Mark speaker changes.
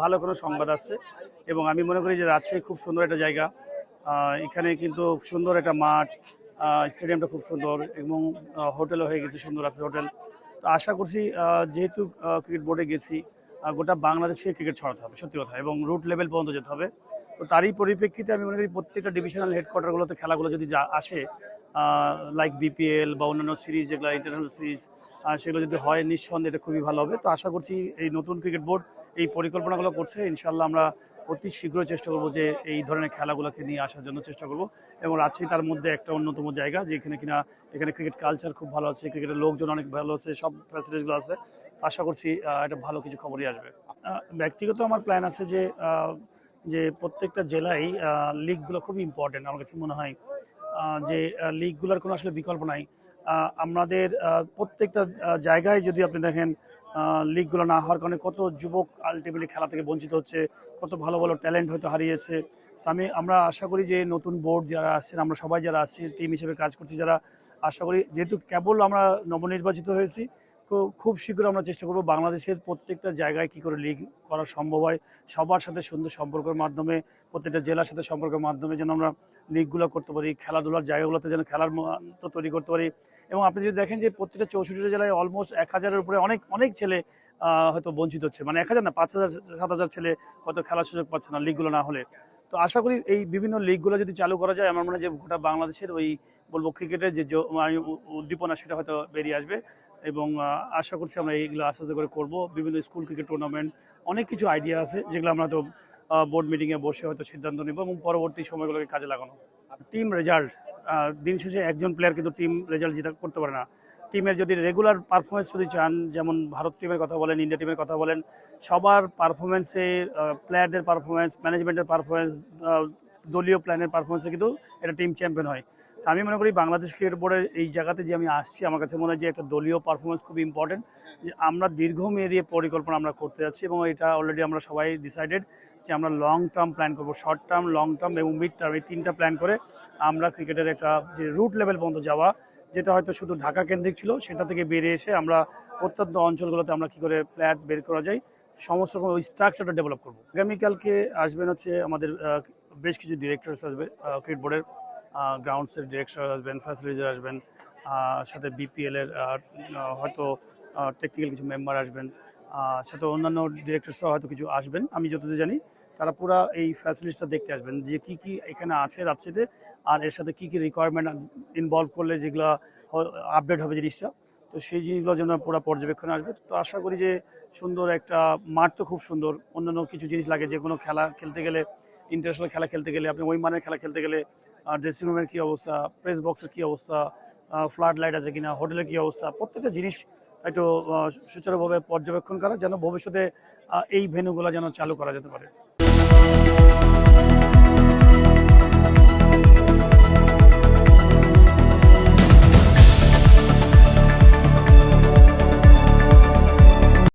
Speaker 1: ভালো কোনো সংবাদ আসছে। এবং আমি মনে করি যে রাজশাহী খুব সুন্দর একটা জায়গা। এখানে কিন্তু সুন্দর একটা মাঠ স্টেডিয়ামটা খুব সুন্দর এবং হোটেলও হয়ে গেছে, সুন্দর আছে হোটেল। তো আশা করছি যেহেতু ক্রিকেট বোর্ডে গেছি গোটা বাংলাদেশে ক্রিকেট ছড়াতে হবে, সত্যি কথা। এবং রুট লেভেল পর্যন্ত যেতে হবে। তো তারই পরিপ্রেক্ষিতে আমি মনে করি প্রত্যেকটা ডিভিশনাল হেডকোয়ার্টারগুলোতে খেলাগুলো যদি যা আসে লাইক বিপিএল বা অন্যান্য সিরিজ যেগুলো ইন্টারন্যাশনাল সিরিজ সেগুলো যদি হয়, নিঃসন্দেহে এটা খুবই ভালো হবে। তো আশা করছি এই নতুন ক্রিকেট বোর্ড এই পরিকল্পনাগুলো করছে। ইনশাল্লাহ আমরা অতি শীঘ্রই চেষ্টা করব যে এই ধরনের খেলাগুলোকে নিয়ে আসার জন্য চেষ্টা করব। এবং রাজশাহী তার মধ্যে একটা অন্যতম জায়গা, যেখানে কিনা এখানে ক্রিকেট কালচার খুব ভালো আছে ক্রিকেটের লোকজন অনেক ভালো আছে, সব ফ্যাসিলিটিসগুলো আছে। আশা করছি এটা ভালো কিছু খবরই আসবে। ব্যক্তিগত আমার প্ল্যান আছে যে যে প্রত্যেকটা জেলায় লিগগুলো খুবই ইম্পর্টেন্ট আমার কাছে মনে হয়। যে লিগগুলোর কোনো আসলে বিকল্প নাই। আমাদের প্রত্যেকটা জায়গায় যদি আপনি দেখেন লিগগুলো না হওয়ার কারণে কত যুবক আলটিমেটলি খেলা থেকে বঞ্চিত হচ্ছে কত ভালো ভালো ট্যালেন্ট হয়তো হারিয়েছে। আমি আমরা আশা করি যে নতুন বোর্ড যারা আসছেন আমরা সবাই যারা আসছি টিম হিসেবে কাজ করছি যারা আশা করি যেহেতু কেবল আমরা নবনির্বাচিত হয়েছি তো খুব শীঘ্র আমরা চেষ্টা করব বাংলাদেশের প্রত্যেকটা জায়গায় কি করে লিগ করা সম্ভব হয়, সবার সাথে সুন্দর সম্পর্কের মাধ্যমে, প্রত্যেকটা জেলার সাথে সম্পর্কের মাধ্যমে যেন আমরা লিগগুলো করতে পারি, খেলাধুলার জায়গাগুলোতে যেন খেলার তো তৈরি করতে পারি এবং আপনি যদি দেখেন যে প্রত্যেকটা চৌষট্টি জেলায় অলমোস্ট এক হাজারের উপরে অনেক অনেক ছেলে হয়তো বঞ্চিত হচ্ছে। মানে এক হাজার না, পাঁচ হাজার, সাত হাজার ছেলে হয়তো খেলার সুযোগ পাচ্ছে না লিগগুলো না হলে। তো আশা করি এই বিভিন্ন লিগগুলো যদি চালু করা যায়, আমার মনে হয় যে গোটা বাংলাদেশের ওই বলব ক্রিকেটের যে মানে উদ্দীপনা সেটা হয়তো বেরিয়ে আসবে। এবং আশা করছি আমরা এইগুলো আস্তে আস্তে করে করব। বিভিন্ন স্কুল ক্রিকেট টুর্নামেন্ট অনেক কিছু আইডিয়া আছে, যেগুলো আমরা তো বোর্ড মিটিংয়ে বসে হয়তো সিদ্ধান্ত নেব এবং পরবর্তী সময়গুলোকে কাজে লাগানো। টিম রেজাল্ট দিন শেষে একজন প্লেয়ার কিন্তু টিম রেজাল্ট জিতা করতে পারে না। টিমের যদি রেগুলার পারফরমেন্স যদি চান, যেমন ভারত টিমের কথা বলেন ইন্ডিয়া টিমের কথা বলেন, সবার পারফরমেন্সে প্লেয়ারদের পারফরমেন্স ম্যানেজমেন্টের পারফরমেন্স দলীয় প্ল্যানের পারফরমেন্সে কিন্তু এটা টিম চ্যাম্পিয়ন হয়। আমি মনে করি বাংলাদেশ ক্রিকেট বোর্ডের এই জায়গাতে যে আমি আসছি, আমার কাছে মনে হয় যে একটা দলীয় পারফরমেন্স খুব ইম্পর্টেন্ট যে আমরা দীর্ঘমেয়াদী পরিকল্পনা আমরা করতে যাচ্ছি এবং এটা অলরেডি আমরা সবাই ডিসাইডেড যে আমরা লং টার্ম প্ল্যান করব শর্ট টার্ম লং টার্ম এবং মিড টার্ম এই তিনটা প্ল্যান করে আমরা ক্রিকেটের একটা যে রুট লেভেল পর্যন্ত যাওয়া, যেটা হয়তো শুধু ঢাকা কেন্দ্রিক ছিল, সেটা থেকে বেরিয়ে এসে আমরা প্রত্যন্ত অঞ্চলগুলোতে আমরা কি করে প্ল্যাট বের করা যায় সমস্ত রকম ওই স্ট্রাকচারটা ডেভেলপ করব। আগামীকালকে আসবেন হচ্ছে আমাদের বেশ কিছু ডিরেক্টরস আসবে ক্রিকেট বোর্ডের গ্রাউন্ডসের ডিরেক্টর আসবেন ফ্যাসিলিটির আসবেন সাথে বিপিএল এর আহ, আহ, হয়তো টেকনিক্যাল কিছু মেম্বার আসবেন সাথে অন্যান্য ডিরেক্টরসরাও হয়তো কিছু আসবেন আমি যতদূর জানি তারা পুরো এই ফ্যাসিলিটিসটা দেখতে আসবেন যে কি কি এখানে আছে রাজশাহীতে আর এর সাথে কি কি রিকোয়ারমেন্ট ইনভলভ করলে যেগুলো আপডেট হবে জিনিসটা। তো সেই জিনিসগুলো যেন পুরো পর্যবেক্ষণে আসবে। তো আশা করি যে সুন্দর একটা মাঠ তো খুব সুন্দর। অন্যান্য কিছু জিনিস লাগে যে কোনো খেলা খেলতে গেলে ইন্টারন্যাশনাল খেলা খেলতে গেলে, আপনি ওই মানের খেলা খেলতে গেলে ড্রেসিং রুমের কী অবস্থা প্রেস বক্সের কী অবস্থা ফ্লাড লাইট আছে কিনা হোটেলের কী অবস্থা, প্রত্যেকটা জিনিস একটু সুচারুভাবে পর্যবেক্ষণ করা, যেন ভবিষ্যতে এই ভেন্যুগুলো যেন চালু করা যেতে পারে।